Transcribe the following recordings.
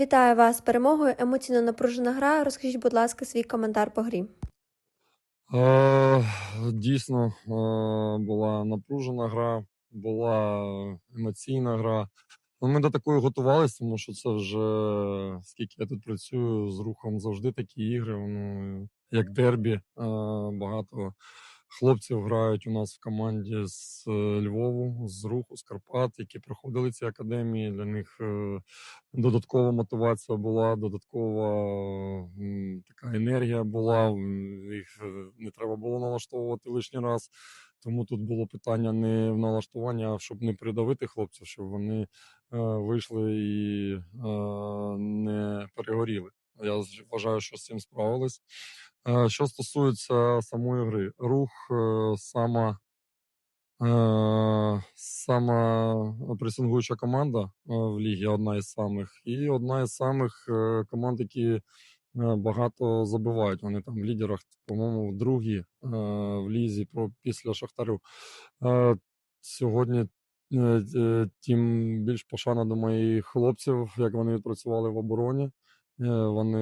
Вітаю вас з перемогою. Емоційно напружена гра. Розкажіть, будь ласка, свій коментар по грі. Е, Дійсно, е, була напружена гра, була емоційна гра. Ну, Ми до такої готувалися, тому що це вже скільки я тут працюю з рухом завжди такі ігри. Ну, як дербі. Е, Багато хлопців грають у нас в команді з е, Львову, з руху, з Карпат, які проходили ці академії. Для них е, додаткова мотивація була, додаткова така енергія була. Їх е, не треба було налаштовувати лишній раз. Тому тут було питання не в налаштуванні, а щоб не придавити хлопців, щоб вони вийшли і не перегоріли. Я вважаю, що з цим справились. Що стосується самої гри, рух сама, е, сама пресингуюча команда в лігі, одна із самих, і одна із самих команд, які багато забивають. Вони там в лідерах, по-моєму, е, в лізі після Шахтарю. Сьогодні тим більш пошана до моїх хлопців, як вони відпрацювали в обороні. Е, Вони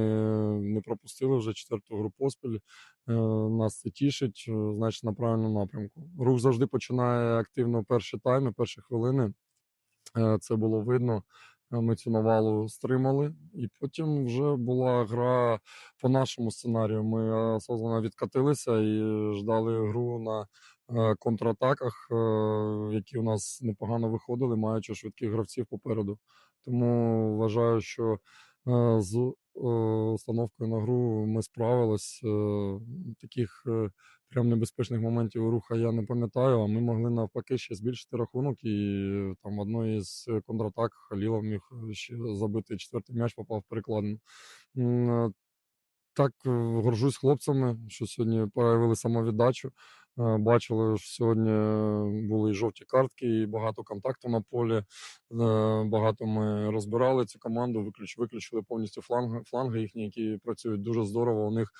не пропустили вже четверту гру поспіль. Е, Нас це тішить, е, значить, на правильному напрямку. Рух завжди починає активно перші тайми, перші хвилини. Це було видно. Ми цю навалу стримали, і потім вже була гра по нашому сценарію. Ми осознанно відкатилися і ждали гру на контратаках, які у нас непогано виходили, маючи швидких гравців попереду. Тому вважаю, що з е, установкою на гру ми справились. Е, Таких е, прям небезпечних моментів руха я не пам'ятаю. А ми могли навпаки ще збільшити рахунок. І е, там в одної з контратак Халілов міг е, ще забити четвертий м'яч, попав е, Так, е, горжусь хлопцями, що сьогодні проявили самовіддачу. Е, Бачили, що сьогодні е, були і жовті картки, і багато контакту на полі. Е, Багато ми розбирали цю команду, виключ, виключили повністю фланги, фланги їхні, які працюють дуже здорово. У них,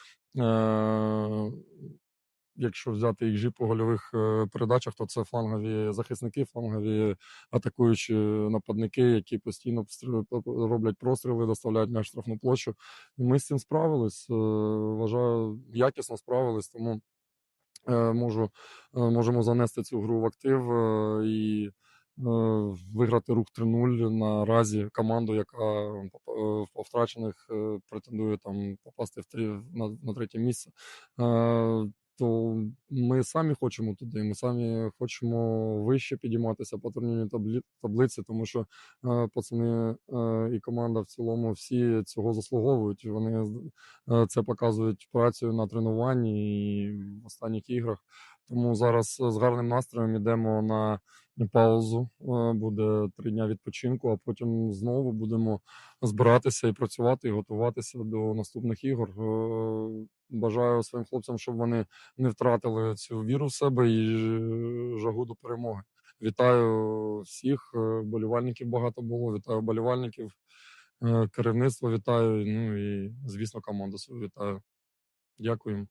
якщо взяти їх по гольових передачах, то це флангові захисники, флангові атакуючі нападники, які постійно роблять простріли, доставляють м'яч штрафну площу. Ми з цим справились. Вважаю, якісно справились, тому можу, е, можемо занести цю гру в актив е, і е, виграти рух 3-0 наразі команду, яка е, по втрачених е, претендує там попасти в три, на, на третє місце. То ми самі хочемо туди, ми самі хочемо вище підійматися по турнірній таблі, таблиці, тому що е, пацани е, і команда в цілому всі цього заслуговують. Вони е, це показують працею на тренуванні і в останніх іграх. Тому зараз з гарним настроєм йдемо на паузу. Е, Буде три дня відпочинку, а потім знову будемо збиратися і працювати, і готуватися до наступних ігор. Е, Бажаю своїм хлопцям, щоб вони не втратили цю віру в себе і жагу до перемоги. Вітаю всіх, е, болівальників багато було. Вітаю болівальників, е, керівництво вітаю. Ну і звісно, команду свою вітаю. Дякую.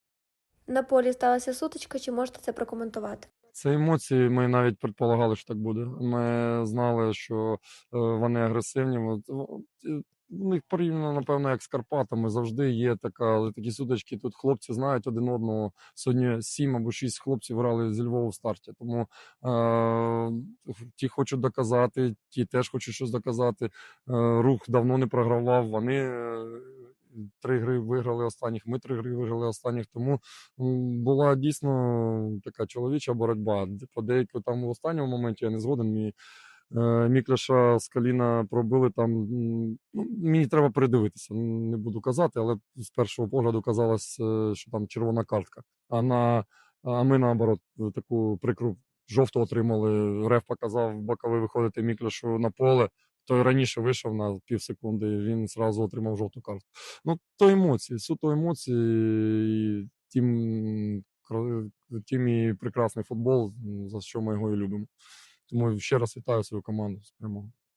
На полі сталася сутичка, чи можете це прокоментувати? Це емоції. Ми навіть предполагали, що так буде. Ми знали, що е, вони агресивні. О, е, У них порівняно, напевно, як з Карпатами. Завжди є така, але такі сутички. Тут хлопці знають один одного. Сьогодні сім або шість хлопців грали зі Львова в старті. Тому е, ті хочуть доказати, ті теж хочуть щось доказати. Е, рух давно не програвав. Вони е, три гри виграли останніх. Ми три гри виграли останніх. Тому була дійсно така чоловіча боротьба. По деяку там в останньому моменті я не згоден. Мій, е, Мікляша з коліна пробили там. Ну, мені треба передивитися. Не буду казати, але з першого погляду казалось, е, що там червона картка. А на а ми наоборот таку прикру жовту отримали. Реф показав боковий виходити Мікляшу на поле. Той раніше вийшов на пів секунди, і він зразу отримав жовту картку. Ну, то емоції, суто емоції, і тім, тім і прекрасний футбол, за що ми його і любимо. Тому ще раз вітаю свою команду з перемогою.